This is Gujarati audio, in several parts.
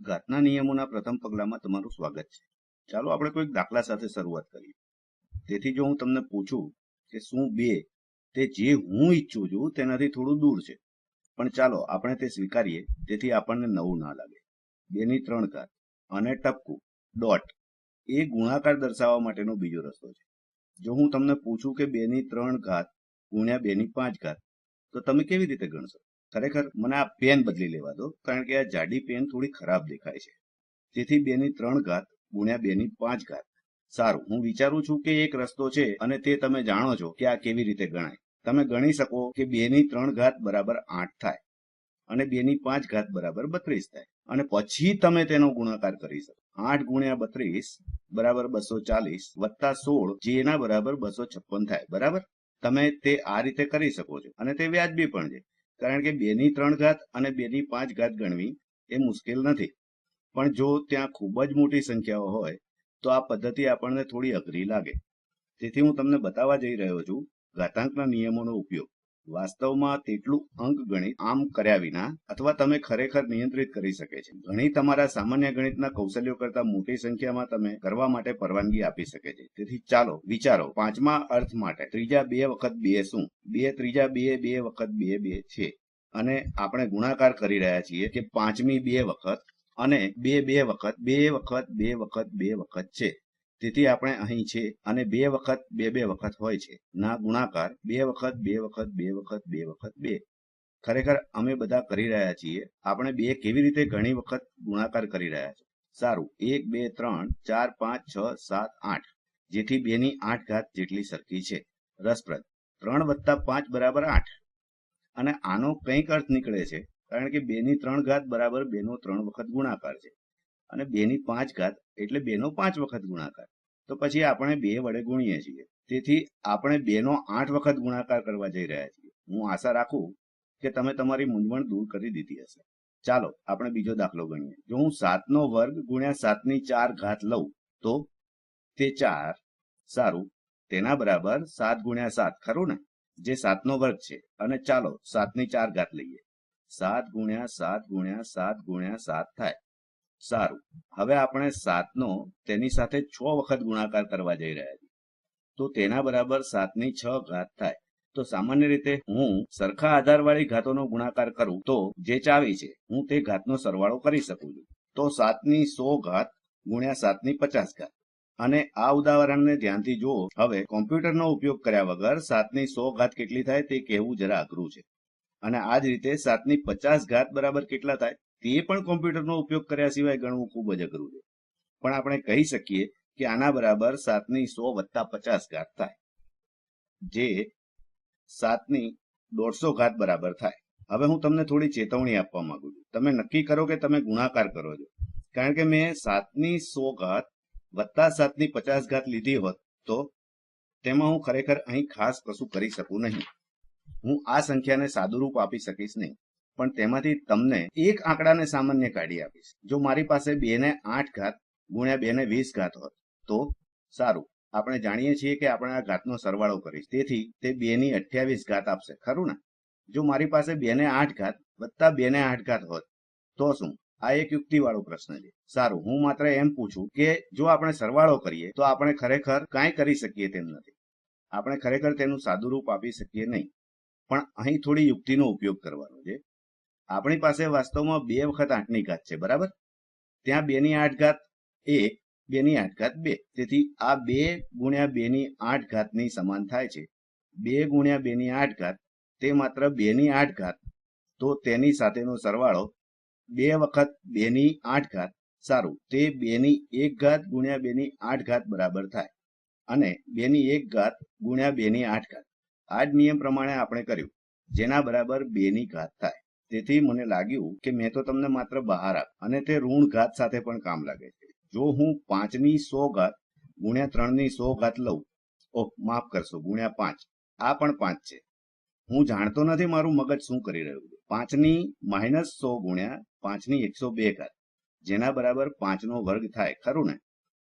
ઘાતના નિયમોના પ્રથમ પગલામાં તમારું સ્વાગત છે. ચાલો આપણે કોઈક દાખલા સાથે શરૂઆત કરીએ. તેથી જો હું તમને પૂછું કે શું બે તે જે હું ઈચ્છું છું તેનાથી થોડું દૂર છે. પણ ચાલો આપણે તે સ્વીકારીએ તેથી આપણને નવું ના લાગે. બેની ત્રણ ઘાત અને ટપકું ડોટ એ ગુણાકાર દર્શાવવા માટેનો બીજો રસ્તો છે. જો હું તમને પૂછું કે બેની ત્રણ ઘાત ગુણ્યા બેની પાંચ ઘાત, તો તમે કેવી રીતે ગણશો? ખરેખર મને આ પેન બદલી લેવા દો, કારણ કે આ જાડી પેન થોડી ખરાબ દેખાય છે. તેથી બેની ત્રણ ઘાત ગુણ્યા બેની પાંચ ઘાત. સારું, હું વિચારું છું કે એક રસ્તો છે અને તે તમે જાણો છો કે આ કેવી રીતે ગણાય. તમે ગણી શકો કે બેની ત્રણ ઘાત બરાબર આઠ થાય અને બેની પાંચ ઘાત બરાબર બત્રીસ થાય. અને પછી તમે તેનો ગુણાકાર કરી શકો. આઠ ગુણ્યા બત્રીસ બરાબર બસો ચાલીસ વત્તા સોળ, જેના બરાબર બસો છપ્પન થાય. બરાબર? તમે તે આ રીતે કરી શકો છો. અને તે વ્યાજબી પણ છે. કારણ કે બેની ત્રણ ઘાત અને બેની પાંચ ઘાત ગણવી એ મુશ્કેલ નથી. પણ જો ત્યાં ખૂબ જ મોટી સંખ્યાઓ હોય, તો આ પદ્ધતિ આપણને થોડી અઘરી લાગે. તેથી હું તમને બતાવવા જઈ રહ્યો છું ઘાતાંકના નિયમોનો ઉપયોગ. વાસ્તવમાં તેટલું અંક ગણિત આમ કર્યા વિના અથવા તમે ખરેખર નિયંત્રિત કરી શકે છે. ઘણી તમારા સામાન્ય ગણિતના કૌશલ્યો કરતા મોટી સંખ્યામાં તમે કરવા માટે પરવાનગી આપી શકે છે. તેથી ચાલો વિચારો, પાંચમા અર્થ માટે ત્રીજા બે વખત બે શું? બે ત્રીજા બે બે વખત બે બે છે. અને આપણે ગુણાકાર કરી રહ્યા છીએ કે પાંચમી બે વખત અને બે બે વખત બે વખત બે વખત બે વખત છે. તેથી આપણે અહીં છે અને બે વખત, બે બે વખત હોય છે. ના ગુણાકાર, બે વખત બે વખત બે વખત બે વખત, બે. ખરેખર અમે બધા કરી રહ્યા છીએ. આપણે બે કેવી રીતે ઘણી વખત ગુણાકાર કરી રહ્યા છે સારું. એક, બે, ત્રણ, ચાર, પાંચ, છ, સાત, આઠ. જેથી બેની આઠ ઘાત જેટલી સરખી છે. રસપ્રદ. ત્રણ વત્તા પાંચ બરાબર આઠ. અને આનો કંઈક અર્થ નીકળે છે. કારણ કે બેની ત્રણ ઘાત બરાબર બે નો ત્રણ વખત ગુણાકાર છે. અને બેની પાંચ ઘાત એટલે બેનો પાંચ વખત ગુણાકાર. તો પછી આપણે બે વડે ગુણીએ છીએ. તેથી આપણે બેનો આઠ વખત ગુણાકાર કરવા જઈ રહ્યા છીએ. હું આશા રાખું કે તમે તમારી મૂંઝવણ દૂર કરી દીધી હશે. ચાલો, આપણે બીજો દાખલો ગણીએ. જો હું સાતનો વર્ગ ગુણ્યા સાતની ચાર ઘાત લઉં, તો તે ચાર સારું, તેના બરાબર સાત ગુણ્યા સાત, ખરું ને? જે સાતનો વર્ગ છે. અને ચાલો, સાતની ચાર ઘાત લઈએ. સાત ગુણ્યા સાત ગુણ્યા સાત ગુણ્યા સાત થાય. સારું. હવે આપણે સાતનો તેની સાથે છ વખત ગુણાકાર કરવા જઈ રહ્યા છીએ. તો તેના બરાબર સાતની છ ઘાત થાય. તો સામાન્ય રીતે હું સરખા આધારવાળી ઘાતોનો ગુણાકાર કરું તો જે ચાવી છે, હું તે ઘાતનો સરવાળો કરી શકું છું. તો સાતની સો ઘાત ગુણ્યા સાતની પચાસ ઘાત. અને આ ઉદાહરણને ધ્યાનથી જુઓ. હવે કોમ્પ્યુટરનો ઉપયોગ કર્યા વગર સાતની સો ઘાત કેટલી થાય તે કહેવું જરા અઘરું છે. અને આ જ રીતે સાતની પચાસ ઘાત બરાબર કેટલા થાય? તે પણ કોમ્પ્યુટરનો ઉપયોગ કર્યા સિવાય ગણવું ખૂબ જ અઘરું છે. પણ આપણે કહી શકીએ કે આના બરાબર સાતની સો વત્તા પચાસ ઘાત થાય. જે સાતની દોઢસો ઘાત બરાબર થાય. હવે હું તમને થોડી ચેતવણી આપવા માંગુ છું. તમે નક્કી કરો કે તમે ગુણાકાર કરો છો. કારણ કે મેં સાતની સો ઘાત વત્તા સાતની પચાસ ઘાત લીધી હોત તો તેમાં હું ખરેખર અહીં ખાસ કશું કરી શકું નહીં. હું આ સંખ્યાને સાદુરૂપ આપી શકીશ નહીં. પણ તેમાંથી તમને એક આંકડાને સામાન્ય કાઢી આપીશ. જો મારી પાસે બે ને આઠ ઘાત ગુણ્યા બે ને વીસ ઘાત હોત, તો સારું. આપણે જાણીએ છીએ કે આપણે આ ઘાતનો સરવાળો કરીશ. તેથી તે બે ની અઠ્યાવીસ ઘાત આપશે. ખરું ને? જો મારી પાસે બે ને આઠ ઘાત વત્તા બે ને આઠ ઘાત હોત, તો શું? આ એક યુક્તિવાળો પ્રશ્ન છે. સારું. હું માત્ર એમ પૂછું કે જો આપણે સરવાળો કરીએ, તો આપણે ખરેખર કાંઈ કરી શકીએ તેમ નથી. આપણે ખરેખર તેનું સાદુરૂપ આપી શકીએ નહીં. પણ અહીં થોડી યુક્તિનો ઉપયોગ કરવાનો છે. આપણી પાસે વાસ્તવમાં બે વખત આઠની ઘાત છે, બરાબર? ત્યાં બેની આઠ ઘાત એક, બેની આઠ ઘાત બે. તેથી આ બે ગુણ્યા બેની આઠ ઘાતની સમાન થાય છે. બે ગુણ્યા બેની આઠ ઘાત, તે માત્ર બેની આઠ ઘાત. તો તેની સાથેનો સરવાળો બે વખત બેની આઠ ઘાત સારું. તે બેની એક ઘાત ગુણ્યા બેની આઠ ઘાત બરાબર થાય. અને બેની એક ઘાત ગુણ્યા બેની આઠ ઘાત. આ જ નિયમ પ્રમાણે આપણે કર્યું. જેના બરાબર બેની ઘાત થાય. તેથી મને લાગ્યું કે મેં તો તમને માત્ર બહાર આપ, અને તે ઋણ ઘાત સાથે પણ કામ લાગે છે. જો હું પાંચની સો ઘાત ગુણ્યા ત્રણની સો ઘાત લઉં, ઓહ, માફ કરશો, ગુણ્યા પાંચ, આ પણ પાંચ છે. હું જાણતો નથી મારું મગજ શું કરી રહ્યું પાંચની માઇનસ સો ગુણ્યા પાંચની એકસો બે ઘાત, જેના બરાબર પાંચનો વર્ગ થાય, ખરું ને?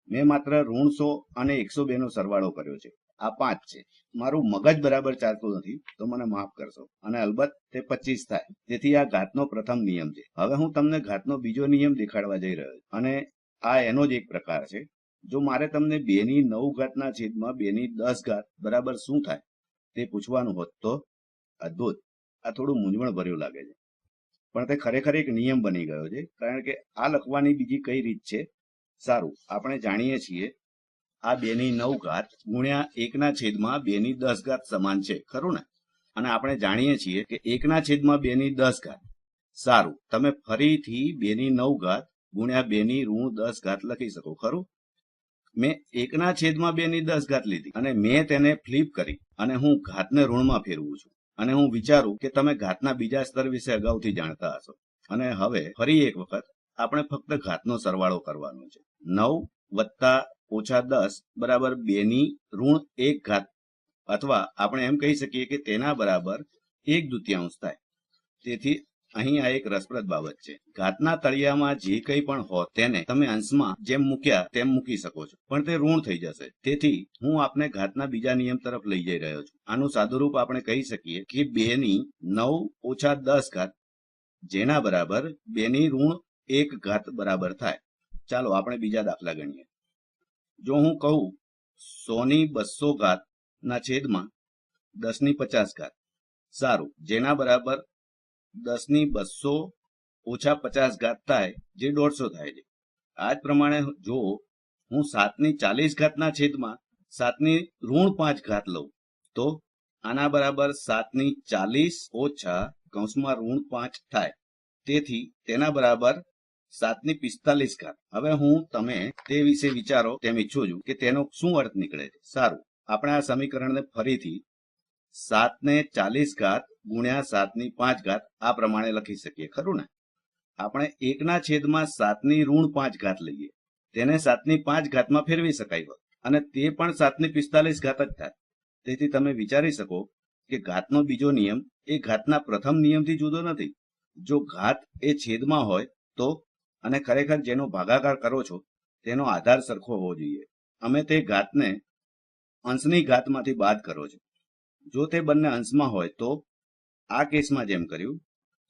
મેં માત્ર ઋણ સો અને એકસો બે નો સરવાળો કર્યો છે. આ પાંચ છે. મારું મગજ બરાબર ચાલતું નથી, તો મને માફ કરશો. અને અલબત્ત તે પચીસ થાય. તેથી આ ઘાતનો પ્રથમ નિયમ છે. હવે હું તમને ઘાતનો બીજો નિયમ દેખાડવા જઈ રહ્યો છું. અને આ એનો જ એક પ્રકાર છે. જો મારે તમને બે ની નવ ઘાતના છેદમાં બે ની દસ ઘાત બરાબર શું થાય તે પૂછવાનું હોત તો અદ્ભુત. આ થોડું મૂંઝવણ ભર્યું લાગે છે. પણ તે ખરેખર એક નિયમ બની ગયો છે. કારણ કે આ લખવાની બીજી કઈ રીત છે? સારું. આપણે જાણીએ છીએ આ બે ની નવ ઘાત ગુણ્યા એકના છેદમાં બે ની દસ ઘાત સમાન છે. ખરું ને? અને આપણે જાણીએ છીએ કે એકના છેદમાં બે ની દસ ઘાત. સારું, તમે ફરીથી બે ની નવ ઘાત ગુણ્યા બે ની ઋણ દસ ઘાત લખી શકો. ખરું? મેં એકના છેદમાં બે ની દસ ઘાત લીધી અને મેં તેને ફ્લિપ કરી અને હું ઘાતને ઋણમાં ફેરવું છું. અને હું વિચારું કે તમે ઘાતના બીજા સ્તર વિશે અગાઉથી જાણતા હશો. અને હવે ફરી એક વખત આપણે ફક્ત ઘાતનો સરવાળો કરવાનો છે. નવ વત્તા ઓછા દસ બરાબર બે ની ઋણ એક ઘાત અથવા આપણે એમ કહી શકીએ કે તેના બરાબર એક દુત્યાંશ થાય. તેથી અહીં આ એક રસપ્રદ બાબત છે. ઘાતના તળિયામાં જે કંઈ પણ હો તેને તમે અંશમાં જેમ મૂક્યા તેમ મૂકી શકો છો. પણ તે ઋણ થઈ જશે. તેથી હું આપને ઘાતના બીજા નિયમ તરફ લઈ જઈ રહ્યો છું. આનું સાદુરૂપ આપણે કહી શકીએ કે બે ની નવ ઓછા દસ ઘાત જેના બરાબર બે ની ઋણ એક ઘાત બરાબર થાય. ચાલો આપણે બીજા દાખલા ગણીએ. જો હું કહું, સોની બસો ઘાત ના છેદમાં દસની પચાસ ઘાત. સારું, જેના બરાબર દસની બસો ઓછા પચાસ ઘાત થાય, જે દોઢસો થાય છે. આ જ પ્રમાણે જો હું સાતની ચાલીસ ઘાતના છેદમાં સાતની ઋણ પાંચ ઘાત લઉં, તો આના બરાબર સાતની ચાલીસ ઓછા કૌંસમાં ઋણ પાંચ થાય. તેથી તેના બરાબર સાતની પિસ્તાલીસ ઘાત. હવે હું તમે તે વિશે વિચારો તેમ ઈચ્છું છું કે તેનો શું અર્થ નીકળે છે? સારું. આપણે આ સમીકરણને ફરીથી સાતને ચાલીસ ઘાત ગુણ્યા સાતની પાંચ ઘાત આ પ્રમાણે લખી શકીએ. ખરું ને? આપણે એકના છેદમાં સાતની ઋણ પાંચ ઘાત લઈએ. તેને સાતની પાંચ ઘાતમાં ફેરવી શકાય હોત. અને તે પણ સાતની પિસ્તાલીસ ઘાત જ થાય. તેથી તમે વિચારી શકો કે ઘાતનો બીજો નિયમ એ ઘાતના પ્રથમ નિયમથી જુદો નથી. જો ઘાત એ છેદમાં હોય તો અને ખરેખર જેનો ભાગાકાર કરો છો, તેનો આધાર સરખો હોવો જોઈએ. અમે તે ઘાતને અંશની ઘાતમાંથી બાદ કરો છો. જો તે બંને અંશમાં હોય તો આ કેસમાં જેમ કર્યું,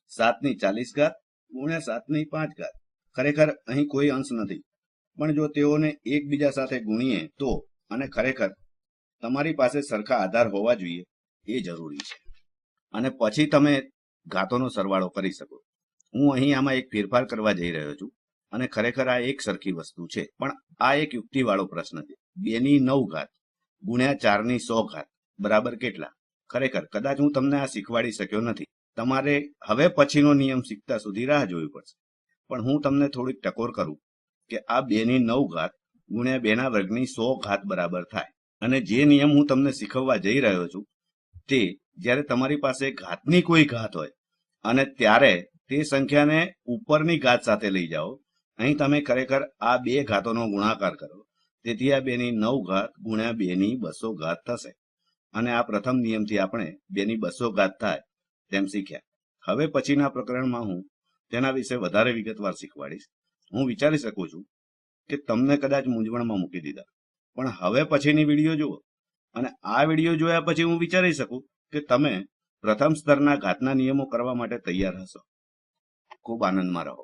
સાતની ચાલીસ ઘાત ગુણ્યા સાતની પાંચ ઘાત. ખરેખર અહીં કોઈ અંશ નથી. પણ જો તેઓને એકબીજા સાથે ગુણીએ તો અને ખરેખર તમારી પાસે સરખા આધાર હોવા જોઈએ, એ જરૂરી છે. અને પછી તમે ઘાતોનો સરવાળો કરી શકો. હું અહીં આમાં એક ફેરફાર કરવા જઈ રહ્યો છું અને ખરેખર આ એક સરખી વસ્તુ છે, પણ આ એક યુક્તિવાળો પ્રશ્ન છે. બેની નવ ઘાત ગુણ્યા ચારની સો ઘાત બરાબર કેટલા? ખરેખર, કદાચ હું તમને આ શીખવાડી શક્યો નથી. તમારે હવે પછીનો નિયમ શીખતા સુધી રાહ જોવી પડશે. પણ હું તમને થોડીક ટકોર કરું કે આ બે ની નવ ઘાત ગુણ્યા બેના વર્ગની સો ઘાત બરાબર થાય. અને જે નિયમ હું તમને શીખવવા જઈ રહ્યો છું તે જ્યારે તમારી પાસે ઘાતની કોઈ ઘાત હોય અને ત્યારે તે સંખ્યાને ઉપરની ઘાત સાથે લઈ જાઓ. અહીં તમે ખરેખર આ બે ઘાતોનો ગુણાકાર કરો. તેથી આ બેની નવ ઘાત ગુણ્યા બેની બસો ઘાત થશે. અને આ પ્રથમ નિયમથી આપણે બેની બસો ઘાત થાય તેમ શીખ્યા. હવે પછીના પ્રકરણમાં હું તેના વિશે વધારે વિગતવાર શીખવાડીશ. હું વિચારી શકું છું કે તમને કદાચ મૂંઝવણમાં મૂકી દીધા. પણ હવે પછીની વીડિયો જુઓ. અને આ વીડિયો જોયા પછી હું વિચારી શકું કે તમે પ્રથમ સ્તરના ઘાતના નિયમો કરવા માટે તૈયાર હશો. ખૂબ આનંદમાં રહો.